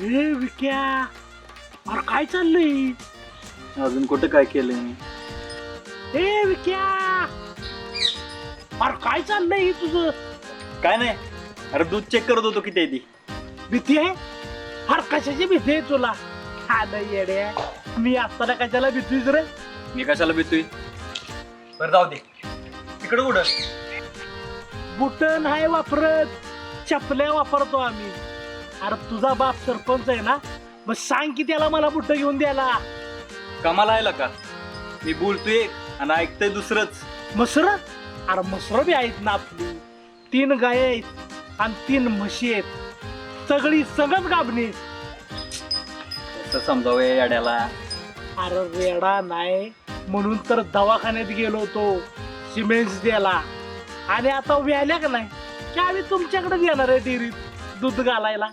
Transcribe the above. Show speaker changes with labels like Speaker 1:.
Speaker 1: ए विक्या अरे काय चाललंय?
Speaker 2: अजून कुठं काय केलंय?
Speaker 1: ए विक्या अरे काय चाललंय तुझं?
Speaker 2: काय नाही. अरे दूध चेक करत होतो किती आहे ती
Speaker 1: भीती आहे? अरे कशाची भीती आहे तुला? हा नाही येड्या मी असताना कशाला भीतीच रे?
Speaker 2: मी कशाला भेटतोय बरं जाऊ दे. तिकडं कुठं?
Speaker 1: बुटन हाय वापरत. चपल्या वापरतो आम्ही. अरे तुझा बाप सरपंच आहे ना? मग सांग की त्याला मला बुट घेऊन द्यायला.
Speaker 2: कामाला आहे का मी बोलतोय एक आणि ऐकतोय दुसरंच.
Speaker 1: मसर? अरे मसर बी आहेत ना आपली. तीन गाय आहेत आणि तीन म्हशी आहेत. सगळी सगळंच गाबणी
Speaker 2: कसं समजावं या याड्याला?
Speaker 1: अरे रेडा नाही. म्हणून तर दवाखान्यात गेलो होतो. सिमेंट द्यायला. आणि आता व्याल्या का नाही? की आम्ही तुमच्याकडे येणार आहे डेअरीत दूध घालायला.